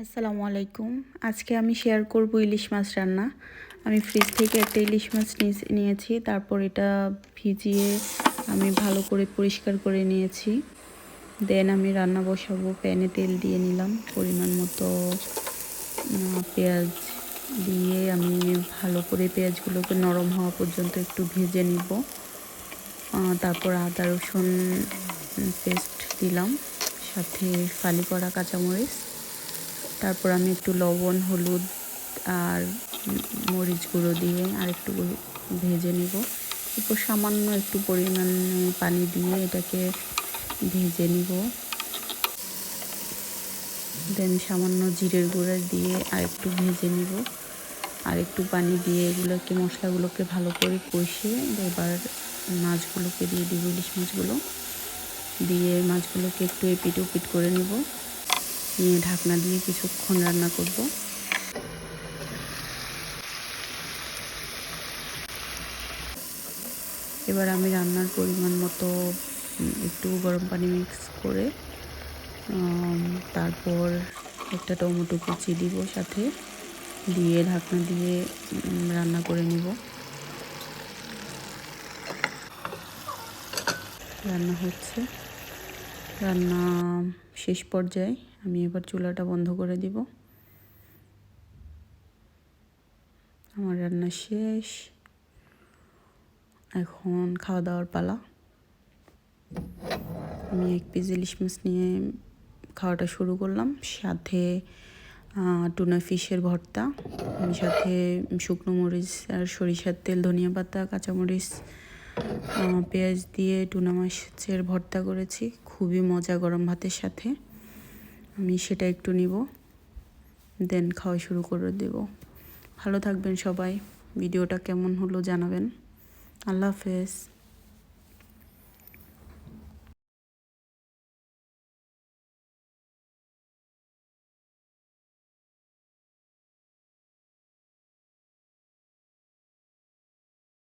আসসালামু আলাইকুম। আজকে আমি শেয়ার করব ইলিশ মাছ রান্না। আমি ফ্রিজ থেকে একটা ইলিশ মাছ নিয়ে- নিয়েছি। তারপর এটা ভিজিয়ে আমি ভালো করে পরিষ্কার করে নিয়েছি। দেন আমি রান্না বসাবো, প্যানে তেল দিয়ে নিলাম। পরিমাণ মতো পেঁয়াজ দিয়ে আমি ভালো করে পেঁয়াজগুলোকে নরম হওয়া পর্যন্ত একটু ভেজে নিব। তারপর আদা রসুন পেস্ট দিলাম। সাথে ফালি করা কাঁচামরিচ। তারপর আমি একটু লবণ, হলুদ আর মরিচ গুঁড়ো দিয়ে আর একটু ভেজে নিব। এরপর সামান্য একটু পরিমাণে পানি দিয়ে এটাকে ভেজে নিব। দেন সামান্য জিরের গুঁড়া দিয়ে আর একটু ভেজে নিব। আর একটু পানি দিয়ে এগুলোকে, মশলাগুলোকে ভালো করে কষিয়ে এবার মাছগুলোকে দিয়ে দিব, ইলিশ মাছগুলো। দিয়ে মাছগুলোকে একটু এপিট ওপিট করে নেব। নিয়ে ঢাকনা দিয়ে কিছুক্ষণ রান্না করব। এবার আমি রান্নার পরিমাণ মতো একটু গরম পানি মিক্স করে তারপর একটা টমেটো কুচি দিব সাথে, দিয়ে ঢাকনা দিয়ে রান্না করে নিব। রান্না হচ্ছে। রান্না শেষ পর্যায়ে আমি এবার চুলাটা বন্ধ করে দিব। আমার রান্না শেষ। এখন খাওয়া দাওয়ার পালা। আমি এক পিস ইলিশ মাছ নিয়ে খাওয়াটা শুরু করলাম। সাথে টুনা ফিশের ভর্তা। সাথে শুকনো মরিচ আর সরিষার তেল, ধনিয়া পাতা, কাঁচামরিচ পেঁয়াজ দিয়ে টুনা মাছের ভর্তা করেছি। খুবই মজা গরম ভাতের সাথে। আমি সেটা একটু নিব দেন খাওয়া শুরু করে দেব। ভালো থাকবেন সবাই, ভিডিওটা কেমন হলো জানাবেন। আল্লাহ হাফেজ।